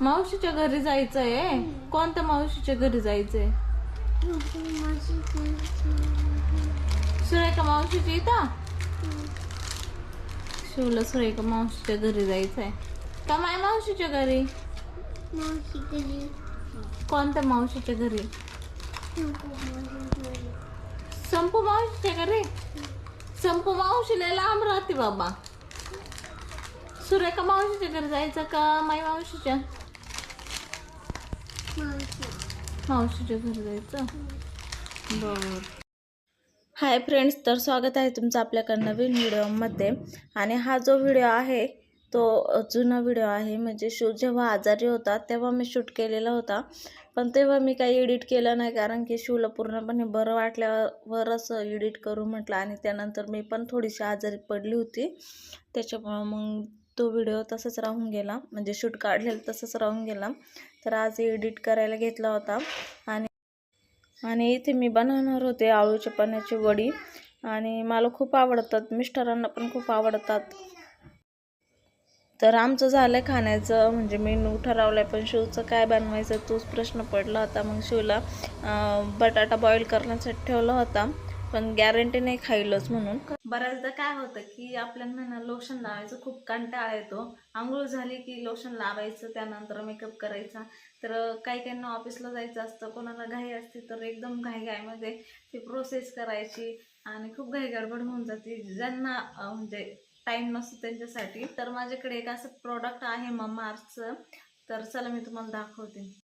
मावशीच्या घरी जायचंय? कोणत्या मावशीच्या घरी जायचंय? सुरेखा मावशीची इथं? शिवला सुरेखा मावशीच्या घरी जायचंय. का माय मावशीच्या घरी? कोणत्या मावशीच्या घरी? संपू मावशीच्या घरी. संपू मावशीला लांब राहते बाबा. सुरेखा मावशीच्या घरी जायचं का माई मावशीच्या मावशीच्या घरी जायचं बर हाय फ्रेंड्स तर स्वागत आहे तुमचं आपल्याकडं नवीन व्हिडिओमध्ये. आणि हा जो व्हिडिओ आहे तो जुना व्हिडिओ आहे. म्हणजे शो जेव्हा आजारी होता तेव्हा मी शूट केलेला होता. पण तेव्हा मी काही एडिट केलं नाही कारण की शिवला पूर्णपणे बरं वाटल्यावरच एडिट करू म्हटलं. आणि त्यानंतर मी पण थोडीशी आजारी पडली होती. त्याच्यामुळं मग तो व्हिडिओ तसाच राहून गेला. म्हणजे शूट काढलेला तसंच राहून गेला. तर आज एडिट करायला घेतला होता. आणि आणि इथे मी बनवणार होते आळूच्या पाण्याची वडी. आणि मला खूप आवडतात. मिस्टरांना पण खूप आवडतात. तर आमचं झालं खाण्याचं. म्हणजे मेनू ठरवलं आहे पण शिवचं काय बनवायचं तोच प्रश्न पडला होता. मग शिवला बटाटा बॉईल करण्यासाठी ठेवला होता. पण गॅरंटी नाही खाईलच म्हणून. बऱ्याचदा काय होतं की आपल्याला ना लोशन लावायचं खूप कंटाळा येतो. आंघोळ झाली की लोशन लावायचं त्यानंतर मेकअप करायचा. तर काही काहींना ऑफिसला जायचं असतं कोणाला घाई असते तर एकदम घाईघाईमध्ये ती प्रोसेस करायची आणि खूप घाई गडबड होऊन जाते. ज्यांना म्हणजे टाईम नसतो त्यांच्यासाठी. तर माझ्याकडे एक असं प्रोडक्ट आहे मम्मा अर्थचं तर चला मी तुम्हाला दाखवते.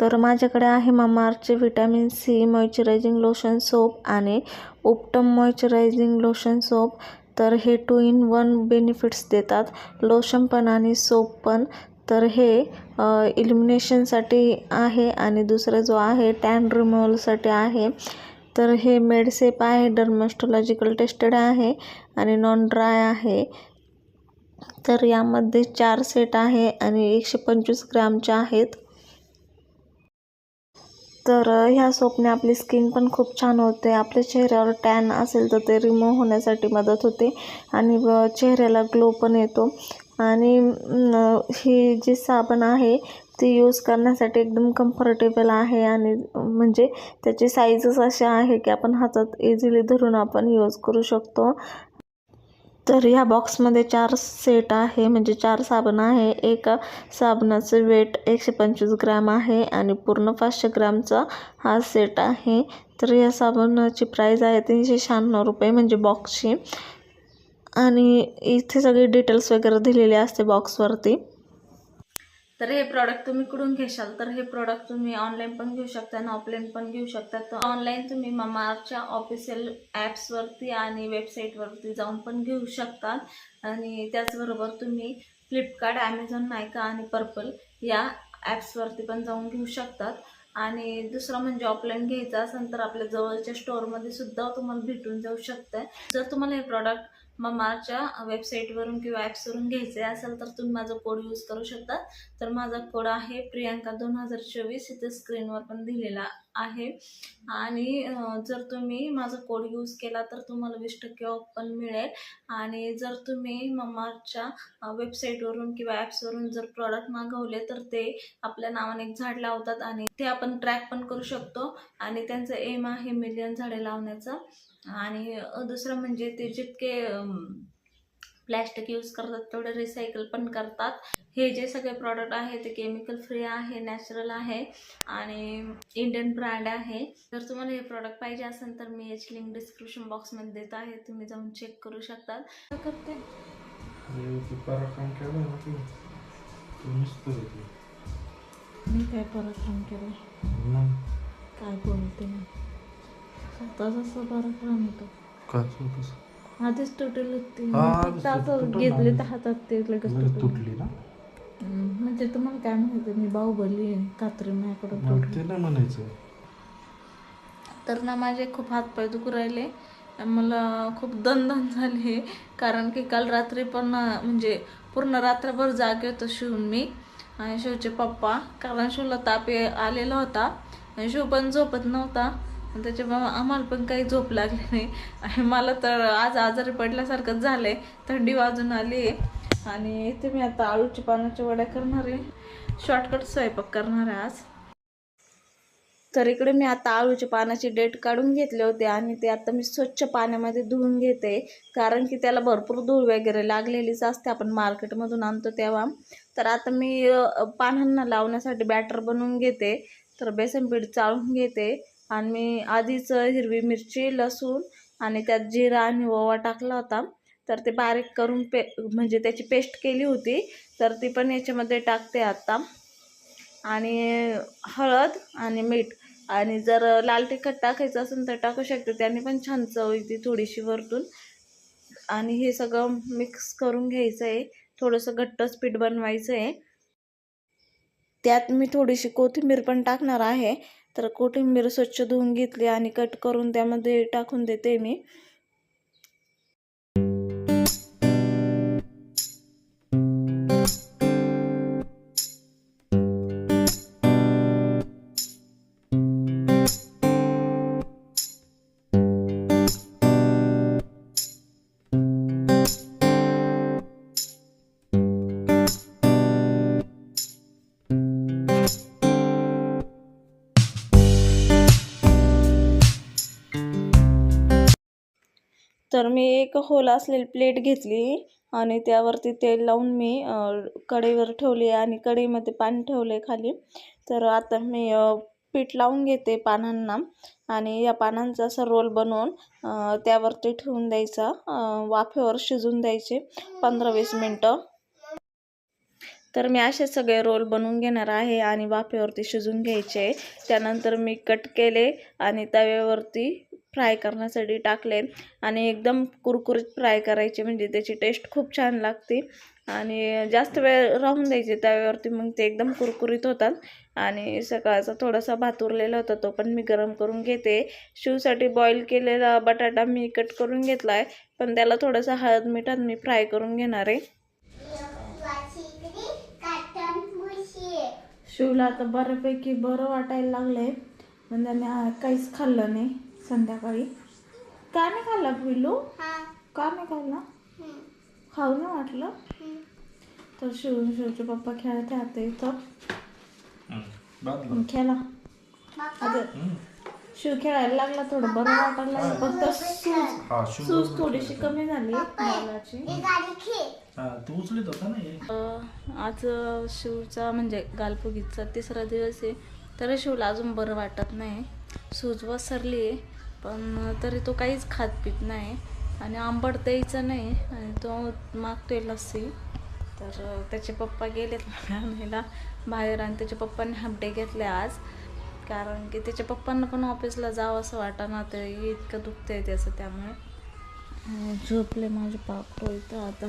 तर माझ्याकडे आहे मामाअर्थचे vitamin C moisturizing lotion soap आणि उपटम मॉइश्चरायझिंग लोशन सोप. तर हे टू इन वन बेनिफिट्स देतात. लोशन पण आणि सोप पण. तर हे इल्युमिनेशनसाठी आहे आणि दुसरा जो आहे टॅन रिमूव्हलसाठी आहे. तर हे मेडसेप आहे डर्मॅस्टोलॉजिकल टेस्टेड आहे आणि नॉन ड्राय आहे. तर यामध्ये चार सेट आहे आणि एकशे पंचवीस ग्रॅमच्या आहेत. तर ह्या सोपने आपली स्किन पण खूप छान होते. आपल्या चेहऱ्यावर टॅन असेल तर ते रिमूव्ह होण्यासाठी मदत होते आणि चेहऱ्याला ग्लो पण येतो. आणि ही जी साबण आहे ती यूज करण्यासाठी एकदम कम्फर्टेबल आहे आणि म्हणजे त्याची साईजच अशी आहे की आपण हातात इझिली धरून आपण यूज करू शकतो. तर ह्या बॉक्समध्ये चार सेट आहे. म्हणजे चार साबण आहे. एका साबणाचं वेट एकशे पंचवीस ग्रॅम आहे आणि पूर्ण पाचशे ग्रॅमचा हा सेट आहे. तर या साबणाची प्राईज आहे तीनशे शहाण्णव रुपये म्हणजे बॉक्सची आणि इथे सगळे डिटेल्स वगैरे दिलेले असते बॉक्सवरती तर हे प्रॉडक्ट तुम्ही कुठून घेशाल? तर हे प्रॉडक्ट तुम्ही ऑनलाईन पण घेऊ शकता आणि ऑफलाईन पण घेऊ शकता. तर ऑनलाईन तुम्ही ममाच्या ऑफिशियल ॲप्सवरती आणि वेबसाईटवरती जाऊन पण घेऊ शकता. आणि त्याचबरोबर तुम्ही फ्लिपकार्ट ॲमेझॉन नायका आणि पर्पल या ॲप्सवरती पण जाऊन घेऊ शकतात. आणि दुसरं म्हणजे ऑफलाईन घ्यायचा असेल तर आपल्या जवळच्या स्टोअरमध्ये सुद्धा तुम्हाला भेटून जाऊ शकतं. जर तुम्हाला हे प्रॉडक्ट ममाच्या वेबसाईटवरून किंवा ॲप्सवरून घ्यायचे असेल तर तुम्ही माझा कोड यूज करू शकता. तर माझा कोड आहे प्रियांका दोन हजार चोवीस. इथे स्क्रीनवर पण दिलेला आहे. आणि जर तुम्ही माझा कोड यूज केला तर तुम्हाला वीस टक्के ऑफ पण मिळेल. आणि जर तुम्ही ममाच्या वेबसाईटवरून किंवा ॲप्सवरून जर प्रॉडक्ट मागवले तर ते आपल्या नावाने एक झाड लावतात आणि ते आपण ट्रॅक पण करू शकतो. आणि त्यांचं एम आहे मिलियन झाडे लावण्याचं. आणि अं, दुसरं म्हणजे ते जितके प्लॅस्टिक यूज करतात तेवढे रिसायकल पण करतात. हे जे सगळे प्रॉडक्ट आहे ते केमिकल फ्री आहे नॅचरल आहे आणि इंडियन ब्रँड आहे. जर तुम्हाला हे प्रॉडक्ट पाहिजे असेल तर मी याची लिंक डिस्क्रिप्शन बॉक्समध्ये देत आहे. तुम्ही जाऊन चेक करू शकता करते. मी काय पराक्रम केलं? मग काय बोलते? स्वतःचा पराक्रम येतो काय होतंस आधीच तुटेल होती. हा, फक्त आता तुटलं घेतले. तर हातात ते लगेच लगेच तुटलं. तुटली ना? हम्म, म्हणजे तुम्हाला काय माहिती मी बाहुबली आहे, कात्री माझ्याकडून मग तुटली ते नाही म्हणायचं. तर ना माझे खूप हातपाय दुखू राहिले. मला खूप दणदण झाली. कारण की काल रात्री पण म्हणजे पूर्ण रात्रभर जागे होतो शिवून मी आणि शिवचे पप्पा. कारण शिवला ताप ये- आलेला होता. आणि शिव पण झोपत नव्हता. आणि त्याच्यामुळं आम्हाला पण काही झोप लागली नाही. आणि मला तर आज आजारी पडल्यासारखंच झालं आहे थंडी वाजून आली आणि इथे मी आता आळूची पानाच्या वड्या करणार आहे. शॉर्टकट स्वयंपाक करणार आहे आज. तर इकडे मी आता आळूच्या पानाची डेट काढून घेतले होते आणि ते आता मी स्वच्छ पाण्यामध्ये धुवून घेते. कारण की त्याला भरपूर धूळ वगैरे लागलेलीच असते. आपण मार्केटमधून आणतो तेव्हा. तर आता मी पानांना लावण्यासाठी बॅटर बनवून घेते. तर बेसन पीठ चाळून घेते. आणि मी आधीच हिरवी मिरची लसूण आणि त्यात जिरा आणि ओवा टाकला होता. तर ते बारीक करून पे म्हणजे त्याची पेस्ट केली होती. तर ती पण याच्यामध्ये टाकते आता. आणि हळद आणि मीठ. आणि जर लाल तिखट टाकायचं असेल तर टाकू शकते. त्याने पण छान चव येते थोडीशी वरतून. आणि हे सगळं मिक्स करून घ्यायचं आहे थोडंसं घट्टच पीठ बनवायचं आहे त्यात मी थोडीशी कोथिंबीर पण टाकणार आहे. तर कोथिंबीर स्वच्छ धुवून घेतली आणि कट करून त्यामध्ये टाकून देते मी. तर मी एक होल असलेली प्लेट घेतली आणि त्यावरती तेल लावून मी कढईवर ठेवली आणि कढईमध्ये पाणी ठेवले खाली. तर आता मी पीठ लावून घेते पानांना आणि या पानांचा असा रोल बनवून त्यावरती ठेवून द्यायचा. वाफेवर शिजून द्यायचे पंधरा वीस मिनटं. तर मी असे सगळे रोल बनवून घेणार आहे आणि वाफेवरती शिजून घ्यायचे. त्यानंतर मी कट केले आणि तव्यावरती फ्राय करण्यासाठी टाकले. आणि एकदम कुरकुरीत फ्राय करायचे म्हणजे त्याची टेस्ट खूप छान लागते. आणि जास्त वेळ राहून द्यायचे त्यावेळेवरती मग ते एकदम कुरकुरीत होतात. आणि सकाळचा थोडासा भात उरलेला होता तो पण मी गरम करून घेते. शिवसाठी बॉईल केलेला बटाटा मी कट करून घेतला आहे पण त्याला थोडंसं हळद मिठात मी फ्राय करून घेणार आहे. शिवला आता बऱ्यापैकी बरं वाटायला लागलंय म्हणजे त्याने काहीच खाल्लं नाही. संध्याकाळी. का नाही खाल्ला पिल्लू? का नाही खाल्ला? खाऊ नाही वाटलं. तर शिव शिवचे पप्पा खेळत आहे आता इथं. मग खेळा. आता शिव खेळायला लागला थोडं बरं वाटायला लागलं. फक्त सूज हा थोडीशी कमी झाली आज शिवचा म्हणजे गालफुगीचा तिसरा दिवस आहे. तर शिवला अजून बरं वाटत नाही. सूज वसरली आहे पण तरी तो काहीच खात पित नाही. आणि आंबट द्यायचं नाही आणि तो मागतोय लस्सी. तर त्याचे पप्पा गेलेत आणायला बाहेर आणि त्याच्या पप्पांनी हापडे घेतले आज. कारण की त्याच्या पप्पांना पण ऑफिसला जावं असं वाटाना ते इतकं दुखतंय त्याचं त्यामुळे. झोपले माझे पाखरू इथं आता.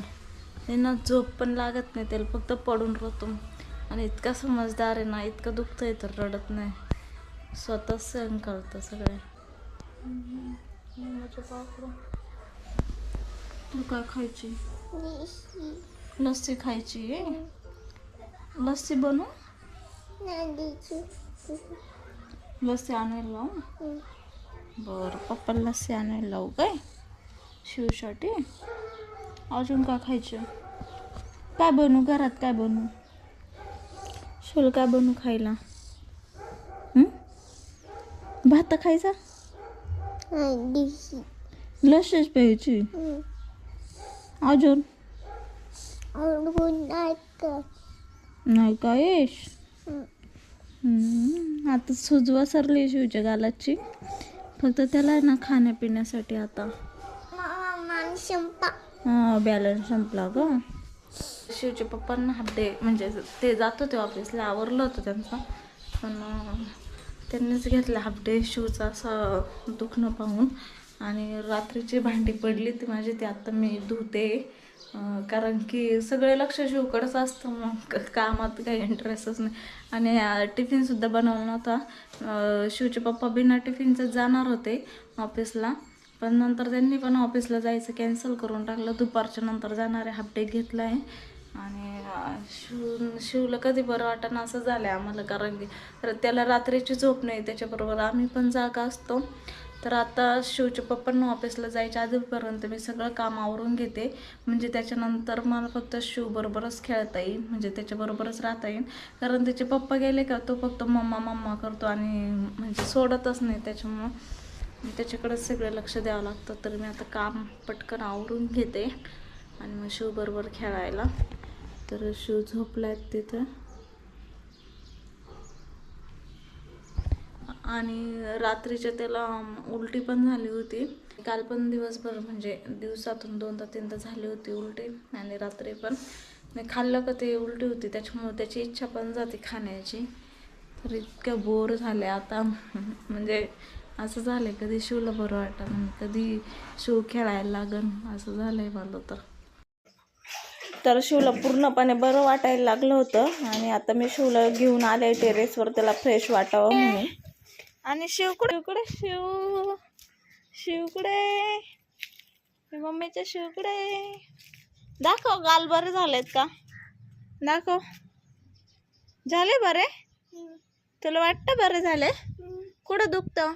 त्यांना झोप पण लागत नाही त्याला फक्त पडून राहतो. आणि इतका समजदार आहे ना इतकं दुखतंय तर रडत नाही. स्वतःच सहन करतं सगळे. माझे पाखरू तू काय खायची? लस्सी खायची? लस्सी बनू लस्सी आणायला लावू बरं पप्पा लस्सी आणायला लावू काय? शिवसाठी अजून काय खायचं? काय बनवू? घरात काय बनवू? शिवला काय बनवू खायला? भात खायचा? लस्सीच प्यायची अजून नाही का येश आता सुजवा सरली शिवच्या गालाची फक्त त्याला आहे ना खाण्यापिण्यासाठी आता हा बॅलन्स संपला ग शिवच्या पप्पांना हाफ डे म्हणजे ते जात होते ऑफिसला आवरलं होतं त्यांचं पण त्यांनीच घेतला हाफ डे शिवचा असं दुखणं पाहून. आणि रात्रीची भांडी पडली ती माझी ती आता मी धुते. कारण की सगळे लक्ष शिवकडंच असतं मग. कामात काही इंटरेस्टच नाही. आणि टिफिनसुद्धा बनवला नव्हता. शिवचे पप्पा बिना टिफिनचं जाणार होते ऑफिसला पण नंतर त्यांनी पण ऑफिसला जायचं कॅन्सल करून टाकलं. दुपारच्या नंतर जाणारे हाफ डे घेतला आहे आणि शिव शिवला कधी बरं वाटणं असं झालं आहे आम्हाला कारण की तर त्याला रात्रीची झोप नाही त्याच्याबरोबर आम्ही पण जागा असतो. तर आता शिवच्या पप्पांना ऑफिसला जायच्या आधीपर्यंत मी सगळं काम आवरून घेते. म्हणजे त्याच्यानंतर मला फक्त शिवबरोबरच खेळता येईल म्हणजे त्याच्याबरोबरच राहता येईल. कारण त्याचे पप्पा गेले का तो फक्त मम्मा मम्मा करतो आणि म्हणजे सोडतच नाही त्याच्यामुळं. म्हणजे त्याच्याकडेच सगळं लक्ष द्यावं लागतं तर मी आता काम पटकन आवरून घेते. आणि मग शिवबरोबर खेळायला. तर शिव आहेत तिथं. आणि रात्रीच्या त्याला उलटी पण झाली होती. काल पण दिवसभर म्हणजे दिवसातून दोनदा तीनदा झाली होती उलटी आणि रात्री पण. नाही खाल्लं का ते उलटी होती त्याच्यामुळे त्याची इच्छा पण जाते खाण्याची. तर इतकं बोर झाले आता. म्हणजे असं झालं कधी शिवला बरं वाटतं कधी शिव खेळायला लागन असं झालंय मला तर. तर शिवला पूर्णपणे बरं वाटायला लागलं होतं. आणि आता मी शिवला घेऊन आले टेरेसवर त्याला फ्रेश वाटावं म्हणून. आणि शिवकडे शिवकडे शिव शिवकडे मम्मीच्या शिवकडे दाखव गाल बरे झालेत का? दाखव. झाले बरे? तुला वाटतं बरे झाले? कुठं दुखतं?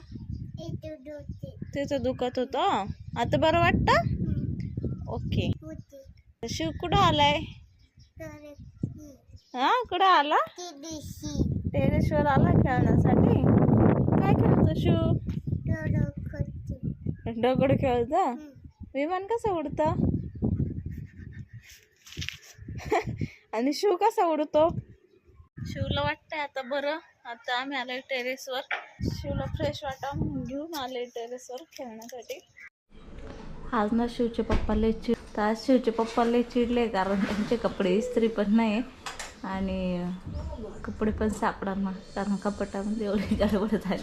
तिथं दुखत होतं? आता बरं वाटतं? ओके शिव कुठं आलाय? हा कुठं आला? टेरेसवर आला खेळण्यासाठी? काय खेळतो शिव? दगड खेळतो? विमान कसं उडतं? आणि शिव कसा उडतो? शिवला वाटतंय आता बरं. आता आम्ही आलोय टेरेसवर. शिवला फ्रेश वाटा म्हणून घेऊन आले टेरेसवर खेळण्यासाठी. आज ना शिवचे पप्पा लय चिड तर आज शिवचे पप्पा लय चिडले कारण त्यांचे कपडे इस्त्री पण नाही आणि कपडे पण सापडणार ना कारण कपाटामध्ये एवढी गडबड झाली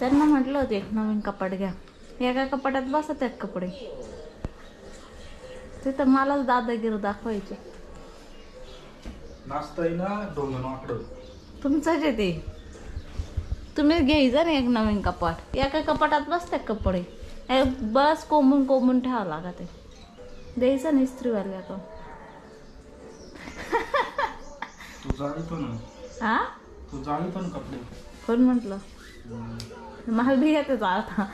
त्यांना म्हटलं होतं एक नवीन कपाट घ्या. एका कपाटात बसत आहेत कपडे. तिथं मलाच दादागिरी दाखवायचे. तुमचंच आहे ते. तुम्ही घ्यायचं ना एक नवीन कपाट. एका कपाटात बसतात कपडे बस कोंबून कोंबून ठेवावं लागत आहे. द्यायचं ना इस्त्रीवाल्या का तू जाळीतो ना हा? तू जाळीतो ना कपडे कोण म्हटलं? मला बी येते आता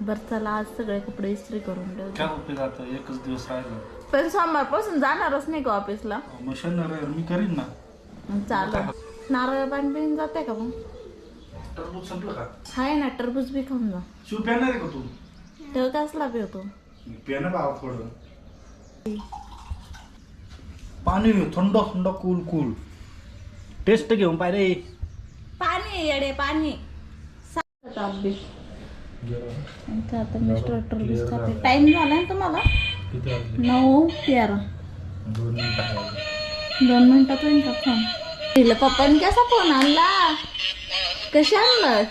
बरं चला आज सगळे कपडे इस्त्री करून आता? एकच दिवस राहिला. पण सोमवारपासून जाणारच नाही का ऑफिसला मग शनिवार मी करीन ना नारळ पाणी पिऊन जाते का मग टरबूज संपलं का हाय ना टरबूज बी खाऊन जा शिव पेणार आहे का तू कसला पिवतो पेन बाबा थोडं पाणी थंड थंड कूल कूल टेस्ट घेऊन पाय रे पाणी येडे पाणी आता मिस्टर टरबूज खाते टाइम झाला ना तुम्हाला किती वाजले नऊ तेरा. दोन मिनिटं दोन मिनिटात होईल का फोन तिला पप्पाने कसा फोन आणला? कशी आणलं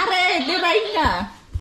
अरे ते बाईक ना